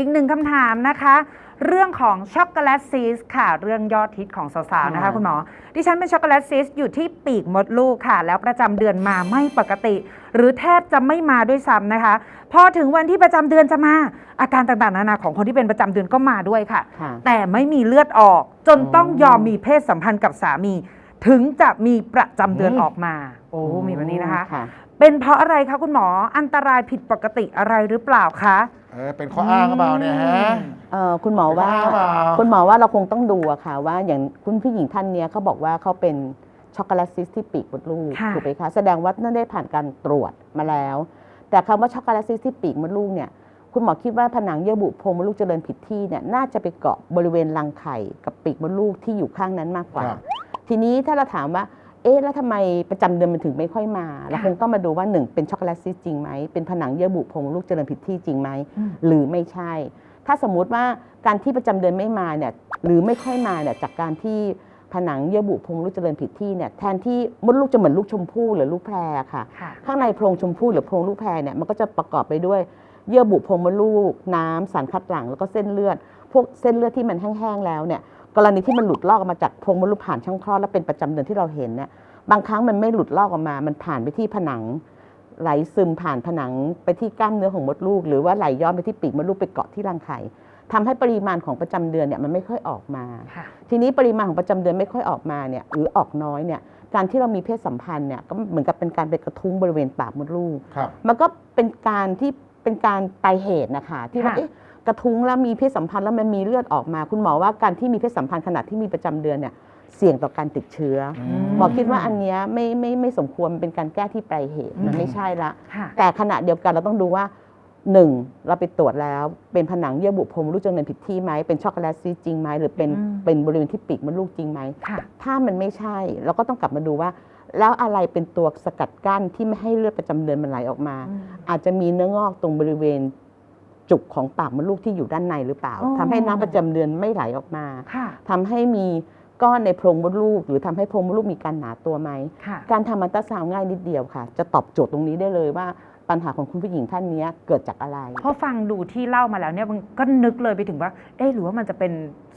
อีกหนึ่งคำถามนะคะ เรื่องของช็อกโกแลตซีสค่ะ เรื่องยอดฮิตของสาวๆนะคะค่ะคุณหมอ ดิฉันเป็นช็อกโกแลตซีสอยู่ที่ปีกมดลูกค่ะ แล้วประจำเดือนมาไม่ปกติ หรือแทบจะไม่มาด้วยซ้ำนะคะ พอถึงวันที่ประจำเดือนจะมา อาการต่างๆนานาของคนที่เป็นประจำเดือนก็มาด้วยค่ะ ค่ะแต่ไม่มีเลือดออก จนต้องยอมมีเพศสัมพันธ์กับสามี ถึงจะมีประจำเดือนอืม ออกมา โอ้มีแบบนี้นะคะ ค่ะ เป็นเพราะอะไรคะคุณหมออันตรายผิดปกติอะไรหรือเปล่าคะ เออเป็นข้ออ้างหรือเปล่าเนี่ยฮะ เอ่อคุณหมอว่าเป็นข้ออ้างเปล่า คุณหมอว่าเราคงต้องดูอะค่ะว่าอย่างคุณผู้หญิงท่านเนี้ยเขาบอกว่าเขาเป็นช็อกโกแลตซิสที่ปีกมดลูกค่ะ ถูกไหมคะแสดงว่านั่นได้ผ่านการตรวจมาแล้ว แต่คำว่าช็อกโกแลตซิสที่ปีกมดลูกเนี่ยคุณหมอคิดว่าผนังเยื่อบุโพรงมดลูกเจริญผิดที่เนี่ยน่าจะไปเกาะบริเวณรังไข่กับปีกมดลูกที่อยู่ข้างนั้นมากกว่า ครับ ทีนี้ถ้าเราถามว่า เอ๊ะแล้วทำไมประจำเดือนมันถึงไม่ค่อยมาเราคงต้องมาดูว่าหนึ่งเป็นช็อกโกแลตซิสจริงไหม เป็นผนังเยื่อบุโพรงมดลูกเจริญผิดที่จริงไหมอืมหรือไม่ใช่ ถ้าสมมุติว่าการที่ประจำเดือนไม่มาเนี่ยหรือไม่ค่อยมาเนี่ยจากการที่ผนังเยื่อบุโพรงมดลูกเจริญผิดที่เนี่ยแทนที่มดลูกจะเหมือนลูกชมพู่หรือลูกแพรค่ะค่ะ ข้างในโพรงชมพู่หรือโพรงลูกแพรเนี่ยมันก็จะประกอบไปด้วยเยื่อบุโพรงมดลูก น้ำสารคัดหลั่งแล้วก็เส้นเลือด พวกเส้นเลือดที่มันแห้งๆแล้วเนี่ย กรณีที่มันหลุดลอกออกมาจากโพรงมดลูกผ่านช่องคลอดแล้วเป็นประจำเดือนที่เราเห็นเนี่ยบางครั้งมันไม่หลุดลอกออกมา มันผ่านไปที่ผนัง ไหลซึมผ่านผนังไปที่กล้ามเนื้อของมดลูก หรือว่าไหลย้อนไปที่ปีกมดลูกไปเกาะที่รังไข่ทำให้ปริมาณของประจำเดือนเนี่ยมันไม่ค่อยออกมาค่ะทีนี้ปริมาณของประจำเดือนไม่ค่อยออกมาเนี่ยหรือออกน้อยเนี่ยการที่เรามีเพศสัมพันธ์เนี่ยก็เหมือนกับเป็นการไปกระทุ้งบริเวณปากมดลูกครับมันก็เป็นการที่เป็นการปลายเหตุนะคะที่ว่าค่ะเอ๊ะ กระทุ้งแล้วมีเพศสัมพันธ์แล้วมันมีเลือดออกมา คุณหมอว่าการที่มีเพศสัมพันธ์ขณะที่มีประจำเดือนเนี่ยเสี่ยงต่อการติดเชื้ออมหมอคิดว่าอันเนี้ยไม่ไม่ไม่สมควรมันเป็นการแก้ที่ปลายเหตุมันไม่ใช่ละ ค่ะ แต่ขณะเดียวกันเราต้องดูว่าหนึ่งเราไปตรวจแล้วเป็นผนังเยื่อบุโพรงมดลูกเจริญผิดที่ไหมเป็นช็อกโกแลตซีสจริงไหมหรือเป็นอืม เป็นบริเวณที่ปีกมดลูกจริงไหม ค่ะ ถ้ามันไม่ใช่เราก็ต้องกลับมาดูว่า แล้วอะไรเป็นตัวสกัดกั้นที่ไม่ให้เลือดประจำเดือนมันไหลออกมาอืมอาจจะมีเนื้องอกตรงบริเวณ จุกของปากมดลูกที่อยู่ด้านในหรือเปล่าอ๋อทำให้น้ำประจำเดือนไม่ไหลออกมาค่ะทำให้มีก้อนในโพรงมดลูก หรือทำให้โพรงมดลูกมีการหนาตัวไหมค่ะการทำอัลตราซาวด์ง่ายนิดเดียวค่ะ จะตอบโจทย์ตรงนี้ได้เลยว่าปัญหาของคุณผู้หญิงท่านเนี้ยเกิดจากอะไรพอฟังดูที่เล่ามาแล้วเนี่ยมันก็นึกเลยไปถึงว่า เอ๊ะหรือว่ามันจะเป็น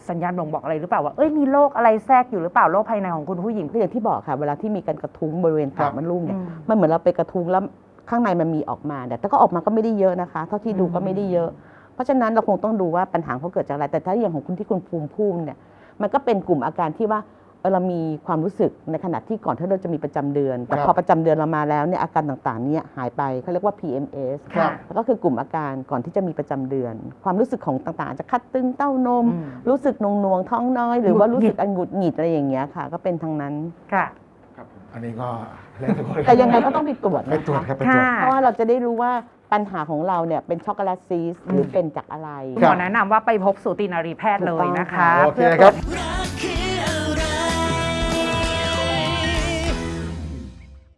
สัญญาณบ่งบอกอะไรหรือเปล่าว่า เอ้ยมีโรคอะไรแทรกอยู่หรือเปล่าโรคภายในของคุณผู้หญิงก็อย่างที่บอกค่ะ เวลาที่มีการกระทุ้งบริเวณปากครับมดลูกเนี่ยอืมมันเหมือนเราไปกระทุ้งแล้ว ข้างในมันมีออกมาเนี่ยแต่ก็ออกมาก็ไม่ได้เยอะนะคะ เท่าที่ดูอืมก็ไม่ได้เยอะ เพราะฉะนั้นเราคงต้องดูว่าปัญหาเขาเกิดจากอะไร แต่ถ้าอย่างของคุณที่คุณภูมิพูดเนี่ย มันก็เป็นกลุ่มอาการที่ว่าเออเรามีความรู้สึกในขณะที่ก่อนที่เราจะมีประจำเดือน แต่ครับพอประจำเดือนเรามาแล้วเนี่ยอาการต่างๆเนี่ยหายไปเขาเรียกว่า PMS ครับแล้วก็คือกลุ่มอาการก่อนที่จะมีประจำเดือน ความรู้สึกของต่างๆอาจจะคัดตึงเต้านมอืมรู้สึกนงนวงๆท้องน้อย หรือว่าหงุดรู้หงิสึดกอันหงุดหงิดอะไรอย่างเงี้ยค่ะ ก็เป็นทางนั้นค่ะครับผม อันนี้ก็แล้วแต่คนแต่ยังไงก็ต้องไปตรวจไปนะตรวจคะครับไปตรวจ ค่ะ เพราะว่าเราจะได้รู้ว่าปัญหาของเราเนี่ยเป็นช็อกโกแลตซีสหรือเป็นจากอะไร คุณหมอแนะนำว่าไปพบสูตินารีแพทย์เลยนะคะ โอเคพื่ครับตวจ